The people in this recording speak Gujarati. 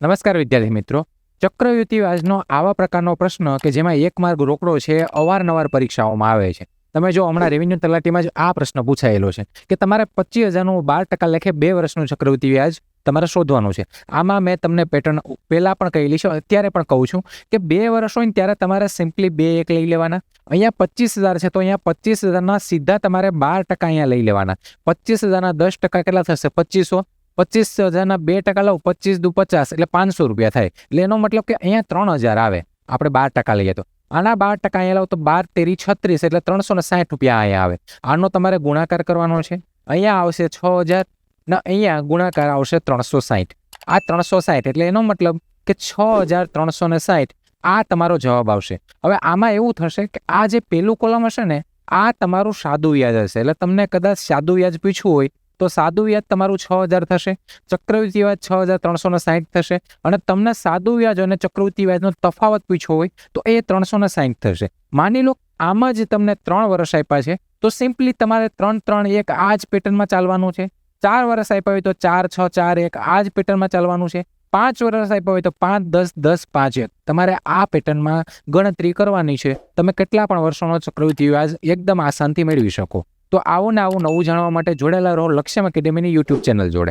નમસ્કાર વિદ્યાર્થી મિત્રો. ચક્રવ્યુતિ વ્યાજનો આવા પ્રકારનો પ્રશ્ન કે જેમાં એક માર્ગ રોકડો છે, અવારનવાર પરીક્ષાઓમાં આવે છે. તમે જો હમણાં રેવન્યુ તલાટીમાં જ આ પ્રશ્ન પૂછાયેલો છે કે તમારે પચીસ હજારનું બાર ટકા લેખે બે વર્ષનું ચક્રવૃત્તિ વ્યાજ તમારે શોધવાનું છે. આમાં મેં તમને પેટર્ન પહેલાં પણ કહેલી છે અત્યારે પણ કહું છું કે બે વર્ષ હોય ને ત્યારે તમારે સિમ્પલી બે એક લઈ લેવાના. અહીંયા પચીસ હજાર છે તો અહીંયા પચીસ હજારના સીધા તમારે બાર ટકા અહીંયા લઈ લેવાના. પચીસ હજારના દસ ટકા કેટલા થશે? પચીસો. પચીસ હજારના બે ટકા લઉં પચીસ દુ પચાસ, એટલે પાંચસો રૂપિયા થાય. એટલે એનો મતલબ કે અહીંયા ત્રણ હજાર આવે. આપણે બાર ટકા લઈએ તો. આના બાર ટકા અહીંયા લઉં તો બાર તેરી છત્રીસ, એટલે ત્રણસો ને સાઠ રૂપિયા અહીંયા આવે. આનો તમારે ગુણાકાર કરવાનો છે. અહીંયા આવશે છ હજાર, ને, અહીંયા ગુણાકાર આવશે ત્રણસો સાઠ. આ ત્રણસો સાઠ, એટલે એનો મતલબ કે છ હજાર ત્રણસો ને સાઠ, આ તમારો જવાબ આવશે. હવે આમાં એવું થશે કે આ જે પેલું કોલમ હશે ને, આ તમારું સાદું વ્યાજ હશે. એટલે તમને કદાચ સાદું વ્યાજ પૂછવું હોય તો સાદું વ્યાજ તમારું છ હજાર થશે, ચક્રવૃત્તિ વ્યાજ છ હજાર ત્રણસો ને સાહીઠ થશે અને તમને સાદું વ્યાજ અને ચક્રવૃત્તિ વ્યાજનો તફાવત પૂછ્યો હોય તો એ ત્રણસો ને સાહીઠ થશે. માની લો આમાં જ તમને ત્રણ વર્ષ આપ્યા છે, તો સિમ્પલી તમારે ત્રણ ત્રણ એક આ જ પેટર્નમાં ચાલવાનું છે. ચાર વર્ષ આપ્યા હોય તો ચાર છ ચાર એક આ જ પેટર્નમાં ચાલવાનું છે. પાંચ વર્ષ આપ્યા હોય તો પાંચ દસ દસ પાંચ એક. તમારે આ પેટર્નમાં ગણતરી કરવાની છે. તમે કેટલા પણ વર્ષોનો ચક્રવૃત્તિ વ્યાજ એકદમ આસાનથી મેળવી શકો. તો આવું ને આવું નવું જાણવા માટે જોડેલા રહો લક્ષ્યમ એકેડેમીની યુટ્યુબ ચેનલ જોડે.